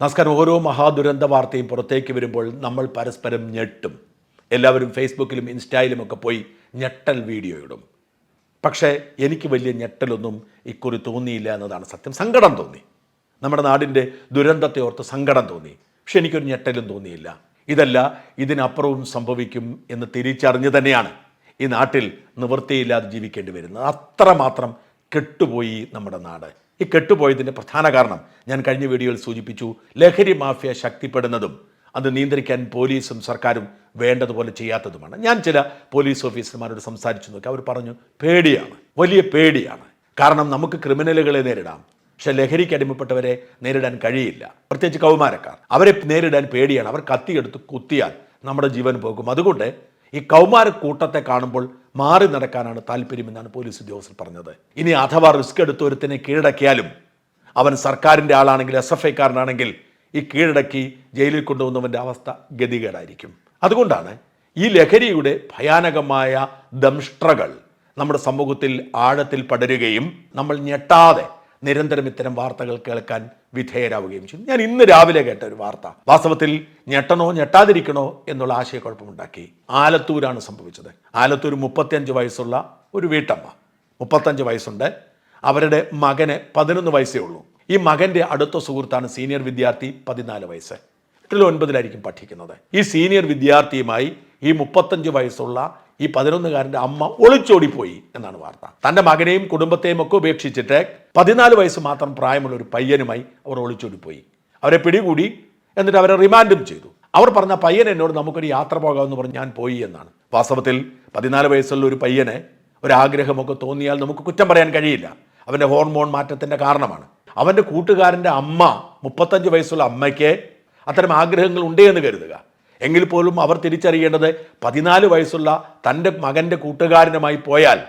നമസ്കാരം. ഓരോ മഹാദുരന്ത വാർത്തയും പുറത്തേക്ക് വരുമ്പോൾ നമ്മൾ പരസ്പരം ഞെട്ടും. എല്ലാവരും ഫേസ്ബുക്കിലും ഇൻസ്റ്റയിലും ഒക്കെ പോയി ഞെട്ടൽ വീഡിയോ ഇടും. പക്ഷേ എനിക്ക് വലിയ ഞെട്ടലൊന്നും ഇക്കുറി തോന്നിയില്ല എന്നതാണ് സത്യം. സങ്കടം തോന്നി. നമ്മുടെ നാടിന്റെ ദുരന്തത്തെ ഓർത്ത് സങ്കടം തോന്നി. പക്ഷെ എനിക്കൊരു ഞെട്ടലും തോന്നിയില്ല. ഇതല്ല ഇതിനപ്പുറവും സംഭവിക്കും എന്ന് തിരിച്ചറിഞ്ഞ് തന്നെയാണ് ഈ നാട്ടിൽ നിവൃത്തിയില്ലാതെ ജീവിക്കേണ്ടി വരുന്നത്. അത്രമാത്രം കെട്ടുപോയി നമ്മുടെ നാട്. ഈ കെട്ടുപോയതിന്റെ പ്രധാന കാരണം ഞാൻ കഴിഞ്ഞ വീഡിയോയിൽ സൂചിപ്പിച്ചു ലഹരി മാഫിയ ശക്തിപ്പെടുന്നതും അത് നിയന്ത്രിക്കാൻ പോലീസും സർക്കാരും വേണ്ടതുപോലെ ചെയ്യാത്തതുമാണ്. ഞാൻ ചില പോലീസ് ഓഫീസർമാരോട് സംസാരിച്ചു നോക്കി. അവർ പറഞ്ഞു പേടിയാണ് വലിയ പേടിയാണ്. കാരണം നമുക്ക് ക്രിമിനലുകളെ നേരിടാം. പക്ഷെ ലഹരിക്ക് അടിമപ്പെട്ടവരെ നേരിടാൻ കഴിയില്ല. പ്രത്യേകിച്ച് കൗമാരക്കാർ. അവരെ നേരിടാൻ പേടിയാണ്. അവർ കത്തിയെടുത്ത് കുത്തിയാൽ നമ്മുടെ ജീവൻ പോകും. അതുകൊണ്ട് ഈ കൗമാര കൂട്ടത്തെ കാണുമ്പോൾ മാറി നടക്കാനാണ് താല്പര്യമെന്നാണ് പോലീസ് ഉദ്യോഗസ്ഥർ പറഞ്ഞത്. ഇനി അഥവാ റിസ്ക് എടുത്ത് ഒരുത്തിനെ കീഴടക്കിയാലും അവൻ സർക്കാരിന്റെ ആളാണെങ്കിൽ എസ് എഫ് ഐക്കാരനാണെങ്കിൽ ഈ കീഴടക്കി ജയിലിൽ കൊണ്ടുപോകുന്നവന്റെ അവസ്ഥ ഗതികേടായിരിക്കും. അതുകൊണ്ടാണ് ഈ ലഹരിയുടെ ഭയാനകമായ ദംഷ്ട്രകൾ നമ്മുടെ സമൂഹത്തിൽ ആഴത്തിൽ പടരുകയും നമ്മൾ ഞെട്ടാതെ നിരന്തരം ഇത്തരം വാർത്തകൾ കേൾക്കാൻ വിധേയരാവുകയും ചെയ്യും ഞാൻ ഇന്ന് രാവിലെ കേട്ട ഒരു വാർത്ത. വാസ്തവത്തിൽ ഞെട്ടണോ ഞെട്ടാതിരിക്കണോ എന്നുള്ള ആശയക്കുഴപ്പമുണ്ടാക്കി. ആലത്തൂരാണ് സംഭവിച്ചത്. ആലത്തൂർ മുപ്പത്തിയഞ്ച് വയസ്സുള്ള ഒരു വീട്ടമ്മ. മുപ്പത്തഞ്ച് വയസ്സുണ്ട്. അവരുടെ മകന് പതിനൊന്ന് വയസ്സേ ഉള്ളൂ. ഈ മകന്റെ അടുത്ത സുഹൃത്താണ് സീനിയർ വിദ്യാർത്ഥി പതിനാല് വയസ്സ്. എട്ടിൽ ഒൻപതിലായിരിക്കും പഠിക്കുന്നത്. ഈ സീനിയർ വിദ്യാർത്ഥിയുമായി ഈ മുപ്പത്തഞ്ച് വയസ്സുള്ള ഈ പതിനൊന്നുകാരന്റെ അമ്മ ഒളിച്ചോടിപ്പോയി എന്നാണ് വാർത്ത. തന്റെ മകനെയും കുടുംബത്തെയും ഒക്കെ ഉപേക്ഷിച്ചിട്ട് പതിനാല് വയസ്സ് മാത്രം പ്രായമുള്ള ഒരു പയ്യനുമായി അവർ ഒളിച്ചോടിപ്പോയി. അവരെ പിടികൂടി എന്നിട്ട് അവരെ റിമാൻഡും ചെയ്തു. അവർ പറഞ്ഞ പയ്യൻ എന്നോട് നമുക്കൊരു യാത്ര പോകാമെന്ന് പറഞ്ഞ് ഞാൻ പോയി എന്നാണ്. വാസ്തവത്തിൽ പതിനാല് വയസ്സുള്ള ഒരു പയ്യനെ ഒരാഗ്രഹമൊക്കെ തോന്നിയാൽ നമുക്ക് കുറ്റം പറയാൻ കഴിയില്ല. അവന്റെ ഹോർമോൺ മാറ്റത്തിന്റെ കാരണമാണ്. അവന്റെ കൂട്ടുകാരന്റെ അമ്മ മുപ്പത്തഞ്ച് വയസ്സുള്ള അമ്മയ്ക്ക് അത്തരം ആഗ്രഹങ്ങൾ ഉണ്ടേ എന്ന് കരുതുക. എങ്കിൽ പോലും അവർ തിരിച്ചറിയേണ്ടത് പതിനാല് വയസ്സുള്ള തന്റെ മകന്റെ കൂട്ടുകാരനുമായി പോയാൽ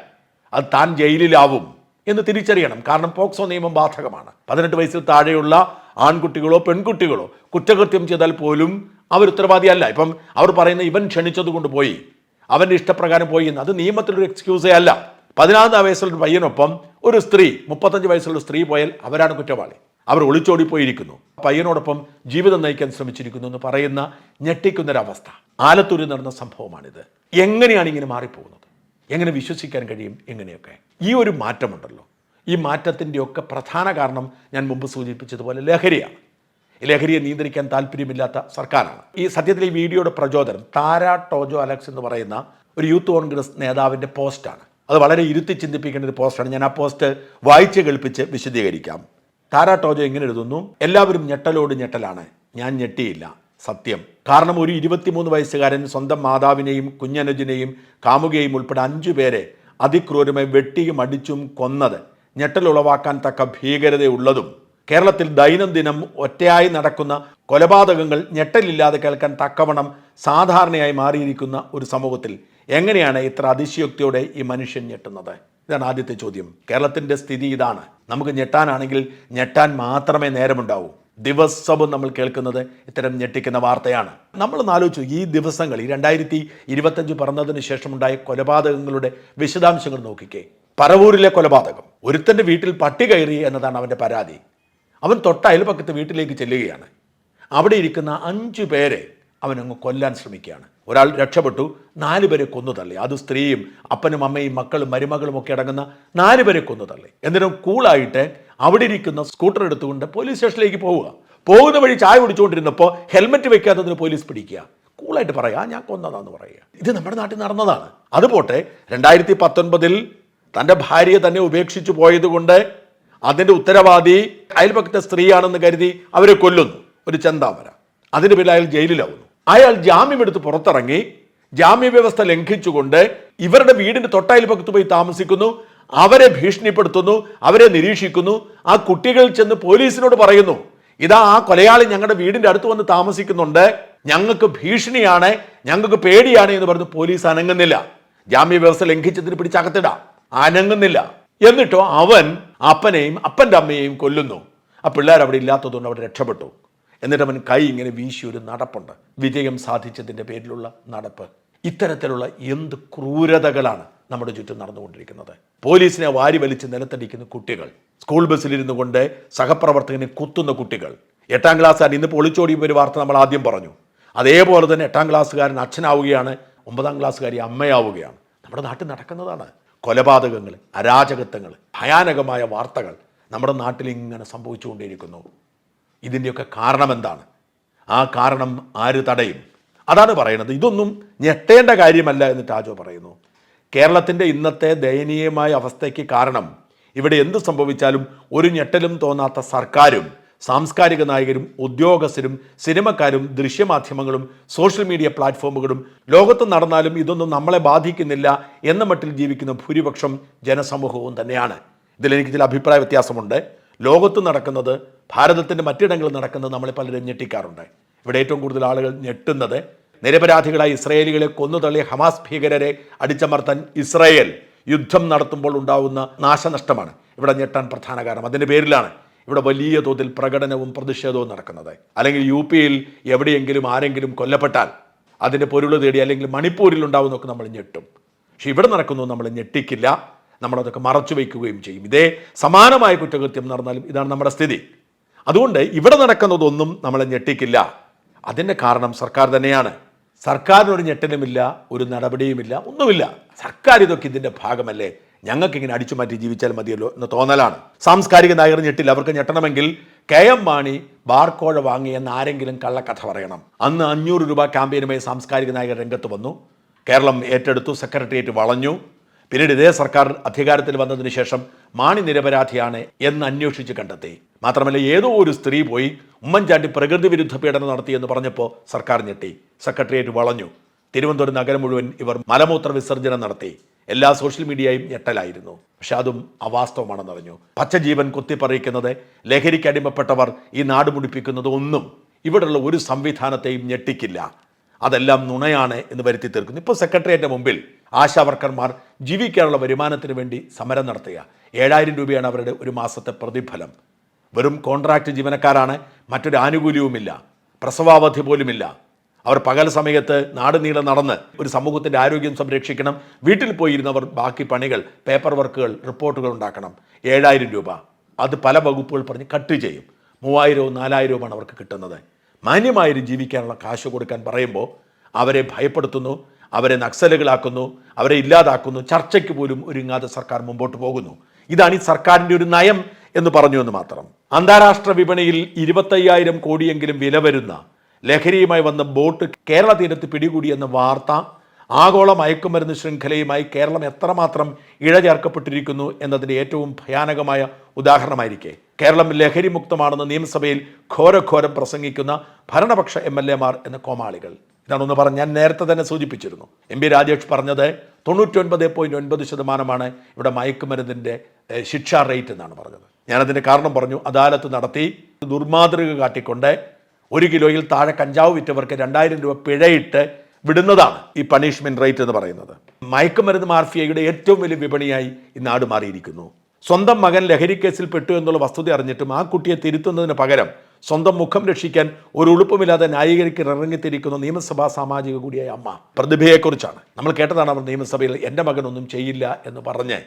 അത് താൻ ജയിലിലാവും എന്ന് തിരിച്ചറിയണം. കാരണം പോക്സോ നിയമം ബാധകമാണ്. പതിനെട്ട് വയസ്സിൽ താഴെയുള്ള ആൺകുട്ടികളോ പെൺകുട്ടികളോ കുറ്റകൃത്യം ചെയ്താൽ പോലും അവർ ഉത്തരവാദിയല്ല. ഇപ്പം അവർ പറയുന്ന ഇവൻ ക്ഷണിച്ചതുകൊണ്ട് പോയി. അവന്റെ ഇഷ്ടപ്രകാരം പോയി എന്ന്. അത് നിയമത്തിലൊരു എക്സ്ക്യൂസേ അല്ല. പതിനാറാം വയസ്സുള്ള പയ്യനൊപ്പം ഒരു സ്ത്രീ മുപ്പത്തഞ്ച് വയസ്സുള്ള സ്ത്രീ പോയാൽ അവരാണ് കുറ്റവാളി. അവർ ഒളിച്ചോടിപ്പോയിരിക്കുന്നു. പയ്യനോടൊപ്പം ജീവിതം നയിക്കാൻ ശ്രമിച്ചിരിക്കുന്നു എന്ന് പറയുന്ന ഞെട്ടിക്കുന്നൊരവസ്ഥ. ആലത്തൂരിൽ നടന്ന സംഭവമാണിത്. എങ്ങനെയാണ് ഇങ്ങനെ മാറിപ്പോകുന്നത്? എങ്ങനെ വിശ്വസിക്കാൻ കഴിയും? എങ്ങനെയൊക്കെ? ഈ ഒരു മാറ്റമുണ്ടല്ലോ. ഈ മാറ്റത്തിന്റെയൊക്കെ പ്രധാന കാരണം ഞാൻ മുമ്പ് സൂചിപ്പിച്ചതുപോലെ ലഹരിയാണ്. ലഹരിയെ നിയന്ത്രിക്കാൻ താല്പര്യമില്ലാത്ത സർക്കാരാണ്. ഈ സത്യത്തിൽ ഈ വീഡിയോയുടെ പ്രചോദനം താര ടോജോ അലക്സ് എന്ന് പറയുന്ന ഒരു യൂത്ത് കോൺഗ്രസ് നേതാവിന്റെ പോസ്റ്റാണ്. അത് വളരെ ഇരുത്തി ചിന്തിപ്പിക്കേണ്ട ഒരു പോസ്റ്റാണ്. ഞാൻ ആ പോസ്റ്റ് വായിച്ച് കേൾപ്പിച്ച് വിശദീകരിക്കാം. താര എങ്ങനെ എഴുതുന്നു? എല്ലാവരും ഞെട്ടലോട് ഞെട്ടലാണ്. ഞാൻ ഞെട്ടിയില്ല. സത്യം. കാരണം ഒരു ഇരുപത്തിമൂന്ന് വയസ്സുകാരൻ സ്വന്തം മാതാവിനെയും കുഞ്ഞനുജനെയും കാമുകയും ഉൾപ്പെടെ അഞ്ചു പേരെ അതിക്രൂരമായി വെട്ടിയും അടിച്ചും കൊന്നത്. ഞെട്ടലുളവാക്കാൻ തക്ക ഭീകരതയുള്ളതും. കേരളത്തിൽ ദൈനംദിനം ഒറ്റയായി നടക്കുന്ന കൊലപാതകങ്ങൾ ഞെട്ടലില്ലാതെ കേൾക്കാൻ തക്കവണ്ണം സാധാരണയായി മാറിയിരിക്കുന്ന ഒരു സമൂഹത്തിൽ എങ്ങനെയാണ് ഇത്ര അതിശയോക്തിയോടെ ഈ മനുഷ്യൻ ഞെട്ടുന്നത്? ഇതാണ് ആദ്യത്തെ ചോദ്യം. കേരളത്തിന്റെ സ്ഥിതി ഇതാണ്. നമുക്ക് ഞെട്ടാനാണെങ്കിൽ ഞെട്ടാൻ മാത്രമേ നേരമുണ്ടാവൂ. ദിവസവും നമ്മൾ കേൾക്കുന്നത് ഇത്തരം ഞെട്ടിക്കുന്ന വാർത്തയാണ്. നമ്മൾ ആലോചിച്ചു ഈ ദിവസങ്ങൾ ഈ രണ്ടായിരത്തി ഇരുപത്തഞ്ച് പറഞ്ഞതിന് ശേഷമുണ്ടായ കൊലപാതകങ്ങളുടെ വിശദാംശങ്ങൾ നോക്കിക്കേ. പറവൂരിലെ കൊലപാതകം. ഒരുത്തന്റെ വീട്ടിൽ പട്ടി കയറി എന്നതാണ് അവന്റെ പരാതി. അവൻ തൊട്ട അയൽപക്കത്ത് വീട്ടിലേക്ക് ചെല്ലുകയാണ്. അവിടെ ഇരിക്കുന്ന അഞ്ചു പേരെ അവൻ അങ്ങ് കൊല്ലാൻ ശ്രമിക്കുകയാണ്. ഒരാൾ രക്ഷപ്പെട്ടു നാല് പേരെ കൊന്നു തള്ളി. അത് സ്ത്രീയും അപ്പനും അമ്മയും മക്കളും മരുമകളും ഒക്കെ അടങ്ങുന്ന നാല് പേരെ കൊന്നു തള്ളി. എന്നിട്ടും കൂളായിട്ട് അവിടെ ഇരിക്കുന്ന സ്കൂട്ടർ എടുത്തുകൊണ്ട് പോലീസ് സ്റ്റേഷനിലേക്ക് പോവുക. പോകുന്ന വഴി ചായ കുടിച്ചുകൊണ്ടിരുന്നപ്പോൾ ഹെൽമെറ്റ് വെക്കാത്തതിന് പോലീസ് പിടിക്കുക. കൂളായിട്ട് പറയാ ഞാൻ കൊന്നതാന്ന് പറയുക. ഇത് നമ്മുടെ നാട്ടിൽ നടന്നതാണ്. അതുപോട്ടെ രണ്ടായിരത്തി പത്തൊൻപതിൽ തന്റെ ഭാര്യയെ തന്നെ ഉപേക്ഷിച്ചു പോയതുകൊണ്ട് അതിന്റെ ഉത്തരവാദി അയൽപക്കത്തെ സ്ത്രീയാണെന്ന് കരുതി അവരെ കൊല്ലുന്നു. ഒരു ചെന്താമര. അതിന്റെ പേരിൽ അയാൾ ജയിലിലാവുന്നു. അയാൾ ജാമ്യമെടുത്ത് പുറത്തിറങ്ങി. ജാമ്യ വ്യവസ്ഥ ലംഘിച്ചുകൊണ്ട് ഇവരുടെ വീടിന്റെ തൊട്ടയൽപക്കത്ത് പോയി താമസിക്കുന്നു. അവരെ ഭീഷണിപ്പെടുത്തുന്നു അവരെ നിരീക്ഷിക്കുന്നു. ആ കുട്ടികൾ ചെന്ന് പോലീസിനോട് പറയുന്നു ഇതാ ആ കൊലയാളി ഞങ്ങളുടെ വീടിന്റെ അടുത്ത് വന്ന് താമസിക്കുന്നുണ്ട്. ഞങ്ങൾക്ക് ഭീഷണിയാണ് ഞങ്ങൾക്ക് പേടിയാണ് എന്ന് പറഞ്ഞ് പോലീസ് അനങ്ങുന്നില്ല. ജാമ്യ വ്യവസ്ഥ ലംഘിച്ചതിന് പിടിച്ചകത്തിടാം. അനങ്ങുന്നില്ല. എന്നിട്ടോ അവൻ അപ്പനെയും അപ്പന്റെ അമ്മയെയും കൊല്ലുന്നു. ആ പിള്ളേർ അവിടെ ഇല്ലാത്തതുകൊണ്ട് അവിടെ രക്ഷപ്പെട്ടു. എന്നിട്ട് അവൻ കൈ ഇങ്ങനെ വീശി ഒരു നടപ്പുണ്ട്. വിജയം സാധിച്ചതിന്റെ പേരിലുള്ള നടപ്പ്. ഇത്തരത്തിലുള്ള എന്ത് ക്രൂരതകളാണ് നമ്മുടെ ചുറ്റും നടന്നുകൊണ്ടിരിക്കുന്നത്? പോലീസിനെ വാരി വലിച്ച് നിലത്തടിക്കുന്ന കുട്ടികൾ സ്കൂൾ ബസ്സിലിരുന്നു കൊണ്ട് സഹപ്രവർത്തകനെ കുത്തുന്ന കുട്ടികൾ. എട്ടാം ക്ലാസ്സുകാരൻ ഇന്ന് പൊളിച്ചോടിയ ഒരു വാർത്ത നമ്മൾ ആദ്യം പറഞ്ഞു. അതേപോലെ തന്നെ എട്ടാം ക്ലാസ്സുകാരൻ അച്ഛനാവുകയാണ് ഒമ്പതാം ക്ലാസ്സുകാരി അമ്മയാവുകയാണ്. നമ്മുടെ നാട്ടിൽ നടക്കുന്നതാണ്. കൊലപാതകങ്ങൾ അരാജകത്വങ്ങൾ ഭയാനകമായ വാർത്തകൾ നമ്മുടെ നാട്ടിൽ ഇങ്ങനെ സംഭവിച്ചുകൊണ്ടേയിരിക്കുന്നു. ഇതിന്റെയൊക്കെ കാരണം എന്താണ്? ആ കാരണം ആര് തടയും? അതാണ് പറയുന്നത്. ഇതൊന്നും ഞെട്ടേണ്ട കാര്യമല്ല എന്ന് ടാജോ പറയുന്നു. കേരളത്തിന്റെ ഇന്നത്തെ ദയനീയമായ അവസ്ഥയ്ക്ക് കാരണം ഇവിടെ എന്ത് സംഭവിച്ചാലും ഒരു ഞെട്ടലും തോന്നാത്ത സർക്കാരും സാംസ്കാരിക നായകരും ഉദ്യോഗസ്ഥരും സിനിമക്കാരും ദൃശ്യമാധ്യമങ്ങളും സോഷ്യൽ മീഡിയ പ്ലാറ്റ്ഫോമുകളും ലോകത്ത് നടന്നാലും ഇതൊന്നും നമ്മളെ ബാധിക്കുന്നില്ല എന്ന മട്ടിൽ ജീവിക്കുന്ന ഭൂരിപക്ഷം ജനസമൂഹവും തന്നെയാണ്. ഇതിലെനിക്ക് ചില അഭിപ്രായ വ്യത്യാസമുണ്ട്. ലോകത്ത് നടക്കുന്നത് ഭാരതത്തിന്റെ മറ്റിടങ്ങളിൽ നടക്കുന്നത് നമ്മളെ പലരും ഞെട്ടിക്കാറുണ്ട്. ഇവിടെ ഏറ്റവും കൂടുതൽ ആളുകൾ ഞെട്ടുന്നത് നിരപരാധികളായ ഇസ്രയേലികളെ കൊന്നുതള്ളിയ ഹമാസ് ഭീകരരെ അടിച്ചമർത്താൻ ഇസ്രയേൽ യുദ്ധം നടത്തുമ്പോൾ ഉണ്ടാവുന്ന നാശനഷ്ടമാണ്. ഇവിടെ ഞെട്ടാൻ പ്രധാന കാരണം അതിന്റെ പേരിലാണ് ഇവിടെ വലിയ തോതിൽ പ്രകടനവും പ്രതിഷേധവും നടക്കുന്നത്. അല്ലെങ്കിൽ യു പിയിൽ എവിടെയെങ്കിലും ആരെങ്കിലും കൊല്ലപ്പെട്ടാൽ അതിന്റെ പൊരുൾ തേടി അല്ലെങ്കിൽ മണിപ്പൂരിൽ ഉണ്ടാവുന്നൊക്കെ നമ്മൾ ഞെട്ടും. പക്ഷെ ഇവിടെ നടക്കുന്നു നമ്മൾ ഞെട്ടിക്കില്ല. നമ്മളതൊക്കെ മറച്ചു വയ്ക്കുകയും ചെയ്യും. ഇതേ സമാനമായ കുറ്റകൃത്യം നടന്നാലും ഇതാണ് നമ്മുടെ സ്ഥിതി. അതുകൊണ്ട് ഇവിടെ നടക്കുന്നതൊന്നും നമ്മളെ ഞെട്ടിക്കില്ല. അതിന്റെ കാരണം സർക്കാർ തന്നെയാണ്. സർക്കാരിനൊരു ഞെട്ടലുമില്ല ഒരു നടപടിയുമില്ല ഒന്നുമില്ല. സർക്കാർ ഇതൊക്കെ ഇതിന്റെ ഭാഗമല്ലേ? ഞങ്ങൾക്ക് ഇങ്ങനെ അടിച്ചു മാറ്റി ജീവിച്ചാൽ മതിയല്ലോ എന്ന തോന്നലാണ്. സാംസ്കാരിക നായകർ ഞെട്ടില്ല. അവർക്ക് ഞെട്ടണമെങ്കിൽ കെ എം മാണി ബാർക്കോഴ വാങ്ങിയെന്ന് ആരെങ്കിലും കള്ളക്കഥ പറയണം. അന്ന് അഞ്ഞൂറ് രൂപ ക്യാമ്പയിനുമായി സാംസ്കാരിക നായകർ രംഗത്ത് വന്നു. കേരളം ഏറ്റെടുത്തു സെക്രട്ടേറിയറ്റ് വളഞ്ഞു. പിന്നീട് ഇതേ സർക്കാർ അധികാരത്തിൽ വന്നതിന് ശേഷം മാണി നിരപരാധിയാണ് എന്ന് അന്വേഷിച്ച് കണ്ടെത്തി. മാത്രമല്ല ഏതോ ഒരു സ്ത്രീ പോയി ഉമ്മൻചാണ്ടി പ്രകൃതി വിരുദ്ധ പീഡനം നടത്തിയെന്ന് പറഞ്ഞപ്പോൾ സർക്കാർ ഞെട്ടി. സെക്രട്ടേറിയറ്റ് വളഞ്ഞു. തിരുവനന്തപുരം നഗരം മുഴുവൻ ഇവർ മലമൂത്ര വിസർജനം നടത്തി. എല്ലാ സോഷ്യൽ മീഡിയയും ഞെട്ടലായിരുന്നു. പക്ഷെ അതും അവാസ്തവമാണെന്നറിഞ്ഞു. പച്ചജീവൻ കുത്തിപ്പറിയിക്കുന്നത് ലഹരിക്ക് അടിമപ്പെട്ടവർ ഈ നാട് മുടിപ്പിക്കുന്നത് ഒന്നും ഇവിടെയുള്ള ഒരു സംവിധാനത്തെയും ഞെട്ടിക്കില്ല. അതെല്ലാം നുണയാണ് എന്ന് വരുത്തി തീർക്കുന്നു. ഇപ്പോൾ സെക്രട്ടേറിയറ്റ് മുമ്പിൽ ആശാ വർക്കർമാർ ജീവിക്കാനുള്ള വരുമാനത്തിന് വേണ്ടി സമരം നടത്തുക. ഏഴായിരം രൂപയാണ് അവരുടെ ഒരു മാസത്തെ പ്രതിഫലം. വെറും കോൺട്രാക്ട് ജീവനക്കാരാണ് മറ്റൊരു ആനുകൂല്യവുമില്ല. പ്രസവാവധി പോലുമില്ല. അവർ പകൽ സമയത്ത് നാട് നീളെ നടന്ന് ഒരു സമൂഹത്തിന്റെ ആരോഗ്യം സംരക്ഷിക്കണം വീട്ടിൽ പോയിരുന്നവർ ബാക്കി പണികൾ പേപ്പർ വർക്കുകൾ റിപ്പോർട്ടുകൾ ഉണ്ടാക്കണം. ഏഴായിരം രൂപ. അത് പല വകുപ്പുകൾ പറഞ്ഞ് കട്ട് ചെയ്യും. മൂവായിരവും നാലായിരവുമാണ് അവർക്ക് കിട്ടുന്നത്. മാന്യമായൊരു ജീവിക്കാനുള്ള കാശ് കൊടുക്കാൻ പറയുമ്പോൾ അവരെ ഭയപ്പെടുത്തുന്നു അവരെ നക്സലുകളാക്കുന്നു അവരെ ഇല്ലാതാക്കുന്നു ചർച്ചയ്ക്ക് പോലും ഒരുങ്ങാതെ സർക്കാർ മുമ്പോട്ട് പോകുന്നു. ഇതാണ് ഈ സർക്കാരിന്റെ ഒരു നയം എന്ന് പറഞ്ഞു എന്ന് മാത്രം. അന്താരാഷ്ട്ര വിപണിയിൽ ഇരുപത്തയ്യായിരം കോടിയെങ്കിലും വില വരുന്ന ലഹരിയുമായി വന്ന ബോട്ട് കേരള തീരത്ത് പിടികൂടിയെന്ന വാർത്ത ആഗോള മയക്കുമരുന്ന് ശൃംഖലയുമായി കേരളം എത്രമാത്രം ഇഴചേർക്കപ്പെട്ടിരിക്കുന്നു എന്നതിന്റെ ഏറ്റവും ഭയാനകമായ ഉദാഹരണമായിരിക്കെ. കേരളം ലഹരി മുക്തമാണെന്ന് നിയമസഭയിൽ ഘോരഘോരം പ്രസംഗിക്കുന്ന ഭരണപക്ഷ എം എൽ എമാർ എന്ന കോമാളികൾ. ഇതാണ് ഒന്ന് പറഞ്ഞ് ഞാൻ നേരത്തെ തന്നെ സൂചിപ്പിച്ചിരുന്നു. എം പി രാജേഷ് പറഞ്ഞത് തൊണ്ണൂറ്റൊൻപത് പോയിന്റ് ഒൻപത് ശതമാനമാണ് ഇവിടെ മയക്കുമരുന്നിന്റെ ശിക്ഷാ റേറ്റ് എന്നാണ് പറഞ്ഞത്. ഞാനതിന്റെ കാരണം പറഞ്ഞു അദാലത്ത് നടത്തി ദുർമാതൃക കാട്ടിക്കൊണ്ട് ഒരു കിലോയിൽ താഴെ കഞ്ചാവ് വിറ്റവർക്ക് രണ്ടായിരം രൂപ പിഴയിട്ട് വിടുന്നതാണ് ഈ പണിഷ്മെന്റ് റേറ്റ് എന്ന് പറയുന്നത്. മയക്കുമരുന്ന് മാഫിയയുടെ ഏറ്റവും വലിയ വിപണിയായി ഈ നാട് മാറിയിരിക്കുന്നു. സ്വന്തം മകൻ ലഹരിക്കേസിൽ പെട്ടു എന്നുള്ള വസ്തുത അറിഞ്ഞിട്ടും ആ കുട്ടിയെ തിരുത്തുന്നതിന് പകരം സ്വന്തം മുഖം രക്ഷിക്കാൻ ഒരു ഉളുപ്പുമില്ലാതെ ന്യായീകരിക്ക് ഇറങ്ങിത്തിരിക്കുന്ന നിയമസഭാ സാമാജിക കൂടിയായ അമ്മ പ്രതിഭയെക്കുറിച്ചാണ്. നമ്മൾ കേട്ടതാണ് അവർ നിയമസഭയിൽ എന്റെ മകനൊന്നും ചെയ്യില്ല എന്ന് പറഞ്ഞ്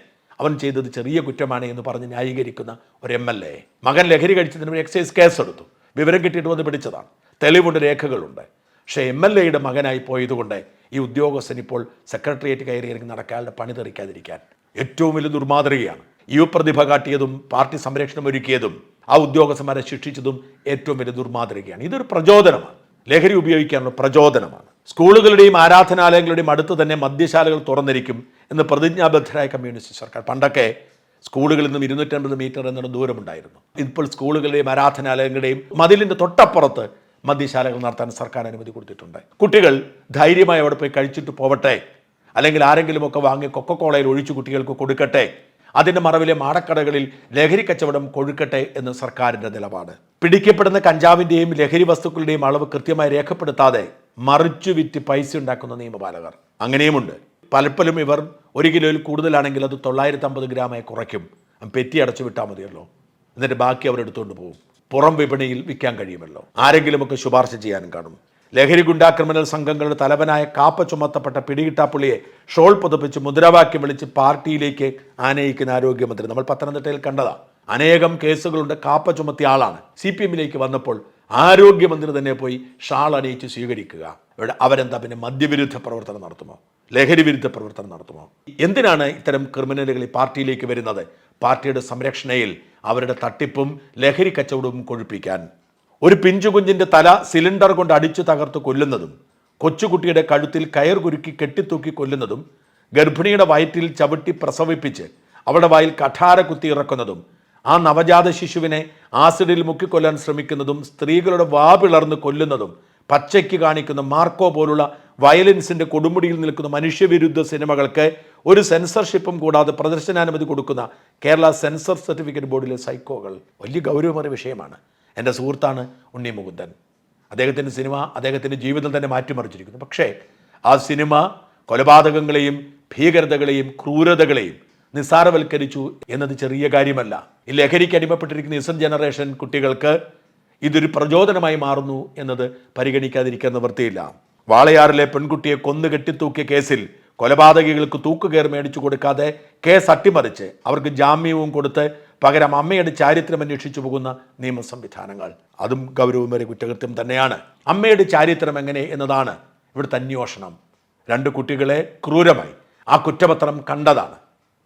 അവൻ ചെയ്തത് ചെറിയ കുറ്റമാണ് എന്ന് പറഞ്ഞ് ന്യായീകരിക്കുന്ന ഒരു എം എൽ എ. മകൻ ലഹരി കഴിച്ചതിന് എക്സൈസ് കേസെടുത്തു വിവരം കിട്ടിയിട്ട് വന്ന് പിടിച്ചതാണ്. തെളിവുണ്ട് രേഖകളുണ്ട്. പക്ഷേ എം എൽ എയുടെ മകനായി പോയതുകൊണ്ട് ഈ ഉദ്യോഗസ്ഥൻ ഇപ്പോൾ സെക്രട്ടേറിയറ്റ് കയറി ഇറങ്ങി നടക്കാളുടെ പണി തെറിക്കാതിരിക്കാൻ ഏറ്റവും വലിയ ദുർമാതൃകയാണ്. യു പ്രതിഭ കാട്ടിയതും പാർട്ടി സംരക്ഷണം ഒരുക്കിയതും ആ ഉദ്യോഗസ്ഥന്മാരെ ശിക്ഷിച്ചതും ഏറ്റവും വലിയ ദുർമാതൃകയാണ്. ഇതൊരു പ്രചോദനമാണ്. ലഹരി ഉപയോഗിക്കാനുള്ള പ്രചോദനമാണ്. സ്കൂളുകളുടെയും ആരാധനാലയങ്ങളുടെയും അടുത്ത് തന്നെ മദ്യശാലകൾ തുറന്നിരിക്കും എന്ന് പ്രതിജ്ഞാബദ്ധരായ കമ്മ്യൂണിസ്റ്റ് സർക്കാർ. പണ്ടൊക്കെ സ്കൂളുകളിൽ നിന്നും ഇരുന്നൂറ്റമ്പത് മീറ്റർ എന്നുള്ള ദൂരമുണ്ടായിരുന്നു. ഇപ്പോൾ സ്കൂളുകളുടെയും ആരാധനാലയങ്ങളുടെയും മതിലിന്റെ തൊട്ടപ്പുറത്ത് മദ്യശാലകൾ നടത്താൻ സർക്കാർ അനുമതി കൊടുത്തിട്ടുണ്ട്. കുട്ടികൾ ധൈര്യമായി അവിടെ പോയി കഴിച്ചിട്ട് പോവട്ടെ. അല്ലെങ്കിൽ ആരെങ്കിലുമൊക്കെ വാങ്ങി കൊക്കക്കോളയിൽ ഒഴിച്ചു കുട്ടികൾക്ക് കൊടുക്കട്ടെ. അതിന്റെ മറവിലെ മാടക്കടകളിൽ ലഹരി കച്ചവടം കൊഴുക്കട്ടെ എന്ന് സർക്കാരിന്റെ നിലപാട്. പിടിക്കപ്പെടുന്ന കഞ്ചാവിന്റെയും ലഹരി വസ്തുക്കളുടെയും അളവ് കൃത്യമായി രേഖപ്പെടുത്താതെ മറിച്ചു വിറ്റ് പൈസ ഉണ്ടാക്കുന്ന നിയമപാലകർ. അങ്ങനെയുമുണ്ട്. പലപ്പോഴും ഇവർ ഒരു കിലോയിൽ കൂടുതലാണെങ്കിൽ അത് തൊള്ളായിരത്തി അമ്പത് ഗ്രാമായി കുറയ്ക്കും. പെറ്റി അടച്ചു വിട്ടാൽ മതിയല്ലോ. എന്നിട്ട് ബാക്കി അവരെടുത്തുകൊണ്ട് പോകും. പുറം വിപണിയിൽ വിൽക്കാൻ കഴിയുമല്ലോ. ആരെങ്കിലുമൊക്കെ ശുപാർശ ചെയ്യാനും കാണും. ലഹരി ഗുണ്ടാ ക്രിമിനൽ സംഘങ്ങളുടെ തലവനായ കാപ്പ ചുമത്തപ്പെട്ട പിടികിട്ടാപ്പുള്ളിയെ ഷോൾ പുതപ്പിച്ച് മുദ്രാവാക്യം വിളിച്ച് പാർട്ടിയിലേക്ക് ആനയിക്കുന്ന ആരോഗ്യമന്ത്രി. നമ്മൾ പത്തനംതിട്ടയിൽ കണ്ടതാ. അനേകം കേസുകളുണ്ട്. കാപ്പ ചുമത്തിയ ആളാണ്. സി പി എമ്മിലേക്ക് വന്നപ്പോൾ ആരോഗ്യമന്ത്രി തന്നെ പോയി ഷാൾ അണിയിച്ച് സ്വീകരിക്കുക. ഇവിടെ അവരെന്താ പിന്നെ മദ്യവിരുദ്ധ പ്രവർത്തനം നടത്തുമോ? ലഹരി വിരുദ്ധ പ്രവർത്തനം നടത്തുമോ? എന്തിനാണ് ഇത്തരം ക്രിമിനലുകൾ ഈ പാർട്ടിയിലേക്ക് വരുന്നത്? പാർട്ടിയുടെ സംരക്ഷണയിൽ അവരുടെ തട്ടിപ്പും ലഹരി കച്ചവടവും കൊഴുപ്പിക്കാൻ. ഒരു പിഞ്ചുകുഞ്ഞിന്റെ തല സിലിണ്ടർ കൊണ്ട് അടിച്ചു തകർത്ത് കൊല്ലുന്നതും കൊച്ചുകുട്ടിയുടെ കഴുത്തിൽ കയർ കുരുക്കി കെട്ടിത്തൂക്കി കൊല്ലുന്നതും ഗർഭിണിയുടെ വയറ്റിൽ ചവിട്ടി പ്രസവിപ്പിച്ച് അവളുടെ വായിൽ കഠാര കുത്തി ഇറക്കുന്നതും ആ നവജാത ശിശുവിനെ ആസിഡിൽ മുക്കിക്കൊല്ലാൻ ശ്രമിക്കുന്നതും സ്ത്രീകളുടെ വാ പിളർന്ന് കൊല്ലുന്നതും പച്ചയ്ക്ക് കാണിക്കുന്ന മാർക്കോ പോലുള്ള വയലൻസിന്റെ കൊടുമുടിയിൽ നിൽക്കുന്ന മനുഷ്യവിരുദ്ധ സിനിമകൾക്ക് ഒരു സെൻസർഷിപ്പും കൂടാതെ പ്രദർശനാനുമതി കൊടുക്കുന്ന കേരള സെൻസർ സർട്ടിഫിക്കറ്റ് ബോർഡിലെ സൈക്കോകൾ വലിയ ഗൗരവമേറിയ വിഷയമാണ്. എന്റെ സുഹൃത്താണ് ഉണ്ണി മുകുന്ദൻ. അദ്ദേഹത്തിന്റെ സിനിമ അദ്ദേഹത്തിന്റെ ജീവിതം തന്നെ മാറ്റിമറിച്ചിരിക്കുന്നു. പക്ഷേ ആ സിനിമ കൊലപാതകങ്ങളെയും ഭീകരതകളെയും ക്രൂരതകളെയും നിസ്സാരവൽക്കരിച്ചു എന്നത് ചെറിയ കാര്യമല്ല. ഈ ലഹരിക്ക് അടിമപ്പെട്ടിരിക്കുന്ന ഇസൻ ജനറേഷൻ കുട്ടികൾക്ക് ഇതൊരു പ്രചോദനമായി മാറുന്നു എന്നത് പരിഗണിക്കാതിരിക്കാൻ നിവൃത്തിയില്ല. വാളയാറിലെ പെൺകുട്ടിയെ കൊന്നു കെട്ടിത്തൂക്കിയ കേസിൽ കൊലപാതകികൾക്ക് തൂക്കുകയർ മേടിച്ചു കൊടുക്കാതെ കേസ് അട്ടിമറിച്ച് അവർക്ക് ജാമ്യവും കൊടുത്ത് പകരം അമ്മയുടെ ചാരിത്രം അന്വേഷിച്ചു പോകുന്ന നിയമ സംവിധാനങ്ങൾ അതും ഗൗരവമേറിയ കുറ്റകൃത്യം തന്നെയാണ്. അമ്മയുടെ ചാരിത്രം എങ്ങനെ എന്നതാണ് ഇവിടുത്തെ അന്വേഷണം. രണ്ട് കുട്ടികളെ ക്രൂരമായി. ആ കുറ്റപത്രം കണ്ടതാണ്.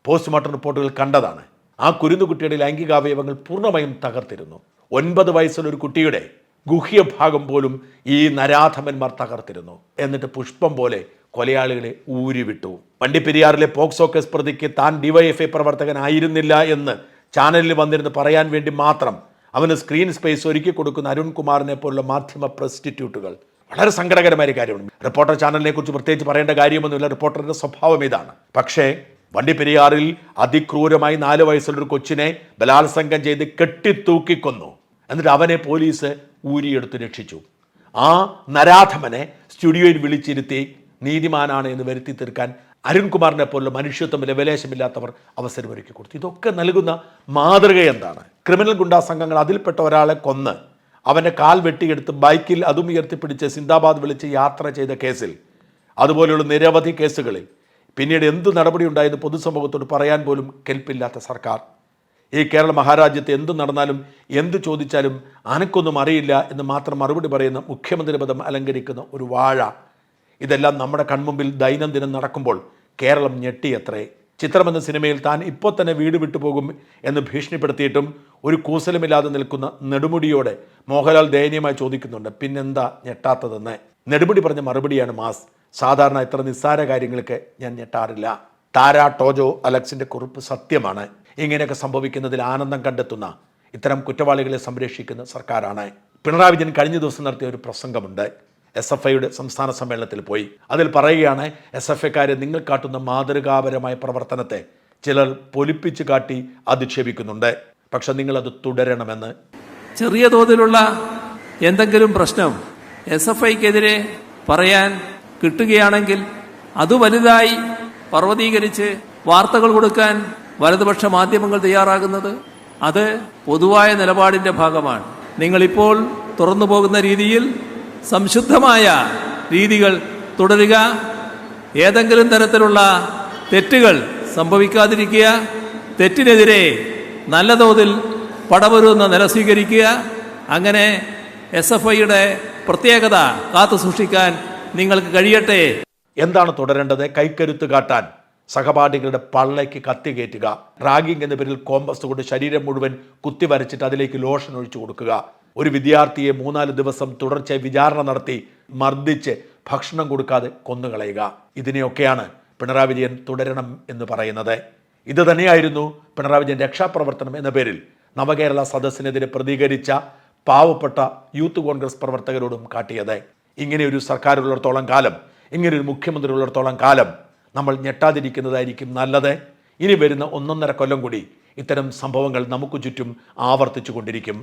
പോസ്റ്റ്മോർട്ടം റിപ്പോർട്ടുകൾ കണ്ടതാണ്. ആ കുരുന്നുകുട്ടിയുടെ ലൈംഗികാവയവങ്ങൾ പൂർണമായും തകർത്തിരുന്നു. ഒൻപത് വയസ്സുള്ള ഒരു കുട്ടിയുടെ ഗുഹ്യഭാഗം പോലും ഈ നരാധമന്മാർ തകർത്തിരുന്നു. എന്നിട്ട് പുഷ്പം പോലെ കൊലയാളികളെ ഊരിവിട്ടു. വണ്ടിപ്പെരിയാറിലെ പോക്സോ കേസ് പ്രതിക്ക് താൻ ഡിവൈഎഫ്ഐ പ്രവർത്തകനായിരുന്നില്ല എന്ന് ചാനലിൽ വന്നിരുന്ന് പറയാൻ വേണ്ടി മാത്രം അവന് സ്ക്രീൻ സ്പേസ് ഒരുക്കി കൊടുക്കുന്ന അരുൺകുമാറിനെ പോലുള്ള മാധ്യമ പ്രസ്റ്റിറ്റ്യൂട്ടുകൾ. വളരെ സങ്കടകരമായ കാര്യമാണ്. റിപ്പോർട്ടർ ചാനലിനെ കുറിച്ച് പ്രത്യേകിച്ച് പറയേണ്ട കാര്യമൊന്നുമില്ല. റിപ്പോർട്ടറിന്റെ സ്വഭാവം ഇതാണ്. പക്ഷേ വണ്ടിപ്പെരിയാറിൽ അതിക്രൂരമായി നാല് വയസ്സുള്ള ഒരു കൊച്ചിനെ ബലാത്സംഗം ചെയ്ത് കെട്ടിത്തൂക്കിക്കൊന്നു. എന്നിട്ട് അവനെ പോലീസ് ഊരിയെടുത്ത് രക്ഷിച്ചു. ആ നരാധമനെ സ്റ്റുഡിയോയിൽ വിളിച്ചിരുത്തി നീതിമാനാണ് എന്ന് വരുത്തി തീർക്കാൻ അരുൺകുമാറിനെ പോലുള്ള മനുഷ്യത്വം ലവലേശമില്ലാത്തവർ അവസരമൊരുക്കി കൊടുത്തു. ഇതൊക്കെ നൽകുന്ന മാതൃക എന്താണ്? ക്രിമിനൽ ഗുണ്ടാ സംഘങ്ങൾ അതിൽപ്പെട്ട ഒരാളെ കൊന്ന് അവന്റെ കാൽ വെട്ടിയെടുത്ത് ബൈക്കിൽ അതും ഉയർത്തിപ്പിടിച്ച് സിന്ദാബാദ് വിളിച്ച് യാത്ര ചെയ്ത കേസിൽ അതുപോലെയുള്ള നിരവധി കേസുകളിൽ. പിന്നീട് എന്ത് നടപടി ഉണ്ടായെന്ന് പൊതുസമൂഹത്തോട് പറയാൻ പോലും കെൽപ്പില്ലാത്ത സർക്കാർ. ഈ കേരള മഹാരാജ്യത്ത് എന്ത് നടന്നാലും എന്ത് ചോദിച്ചാലും അനക്കൊന്നും അറിയില്ല എന്ന് മാത്രം മറുപടി പറയുന്ന മുഖ്യമന്ത്രി പദം അലങ്കരിക്കുന്ന ഒരു വാഴ ഇതെല്ലാം നമ്മുടെ കൺമുമ്പിൽ ദൈനംദിനം നടക്കുമ്പോൾ കേരളം ഞെട്ടിയത്രേ. ചിത്രം എന്ന സിനിമയിൽ താൻ ഇപ്പോൾ തന്നെ വീട് വിട്ടുപോകും എന്ന് ഭീഷണിപ്പെടുത്തിയിട്ടും ഒരു കൂസലുമില്ലാതെ നിൽക്കുന്ന നെടുമുടിയോടെ മോഹൻലാൽ ദയനീയമായി ചോദിക്കുന്നുണ്ട് പിന്നെന്താ ഞെട്ടാത്തതെന്ന്? നെടുമുടി പറഞ്ഞ മറുപടിയാണ് മാസ്. സാധാരണ ഇത്ര നിസ്സാര കാര്യങ്ങൾക്ക് ഞാൻ ഞെട്ടാറില്ല. താര ടോജോ അലക്സിന്റെ കുറിപ്പ് സത്യമാണ്. ഇങ്ങനെയൊക്കെ സംഭവിക്കുന്നതിൽ ആനന്ദം കണ്ടെത്തുന്ന ഇത്തരം കുറ്റവാളികളെ സംരക്ഷിക്കുന്ന സർക്കാരാണ്. പിണറായി വിജയൻ കഴിഞ്ഞ ദിവസം നടത്തിയ ഒരു പ്രസംഗമുണ്ട്. എസ് എഫ് ഐയുടെ സംസ്ഥാന സമ്മേളനത്തിൽ പോയി. അതിൽ പറയുകയാണ് എസ് എഫ് ഐക്കാരെ നിങ്ങൾ കാട്ടുന്ന മാതൃകാപരമായ പ്രവർത്തനത്തെ ചിലർ പൊലിപ്പിച്ച് കാട്ടി അധിക്ഷേപിക്കുന്നുണ്ട്. പക്ഷെ നിങ്ങളത് തുടരണമെന്ന്. ചെറിയ തോതിലുള്ള എന്തെങ്കിലും പ്രശ്നം എസ് എഫ് ഐക്കെതിരെ പറയാൻ കിട്ടുകയാണെങ്കിൽ അത് വലുതായി പർവതീകരിച്ച് വാർത്തകൾ കൊടുക്കാൻ വലതുപക്ഷ മാധ്യമങ്ങൾ തയ്യാറാകുന്നത് അത് പൊതുവായ നിലപാടിന്റെ ഭാഗമാണ്. നിങ്ങളിപ്പോൾ തുറന്നു പോകുന്ന രീതിയിൽ സംശുദ്ധമായ രീതികൾ തുടരുക. ഏതെങ്കിലും തരത്തിലുള്ള തെറ്റുകൾ സംഭവിക്കാതിരിക്കുക. തെറ്റിനെതിരെ നല്ല തോതിൽ പടവരുന്ന നില സ്വീകരിക്കുക. അങ്ങനെ എസ് എഫ് ഐയുടെ പ്രത്യേകത കാത്തു സൂക്ഷിക്കാൻ നിങ്ങൾക്ക് കഴിയട്ടെ. എന്താണ് തുടരേണ്ടത്? കൈക്കരുത്ത് കാട്ടാൻ. സഹപാഠികളുടെ പള്ളയ്ക്ക് കത്തി കയറ്റുക. റാഗിംഗ് എന്ന പേരിൽ കോമ്പസ് കൊണ്ട് ശരീരം മുഴുവൻ കുത്തി വരച്ചിട്ട് അതിലേക്ക് ലോഷൻ ഒഴിച്ചു കൊടുക്കുക. ഒരു വിദ്യാർത്ഥിയെ മൂന്നാൽ ദിവസം തുടർച്ചയായി വിചാരണ നടത്തി മർദ്ദിച്ച് ഭക്ഷണം കൊടുക്കാതെ കൊന്നുകളയുക. ഇതിനെയൊക്കെയാണ് പിണറായി വിജയൻ തുടരണം എന്ന് പറയുന്നത്. ഇത് തന്നെയായിരുന്നു പിണറായി വിജയൻ രക്ഷാപ്രവർത്തനം എന്ന പേരിൽ നവകേരള സദസ്സിനെതിരെ പ്രതികരിച്ച പാവപ്പെട്ട യൂത്ത് കോൺഗ്രസ് പ്രവർത്തകരോടും കാട്ടിയത്. ഇങ്ങനെ ഒരു സർക്കാരുള്ളിടത്തോളം കാലം ഇങ്ങനെ ഒരു മുഖ്യമന്ത്രി ഉള്ളിടത്തോളം കാലം നമ്മൾ ഞെട്ടാതിരിക്കുന്നതായിരിക്കും നല്ലത്. ഇനി വരുന്ന ഒന്നൊന്നര കൊല്ലം കൂടി ഇത്തരം സംഭവങ്ങൾ നമുക്ക് ചുറ്റും ആവർത്തിച്ചു കൊണ്ടിരിക്കും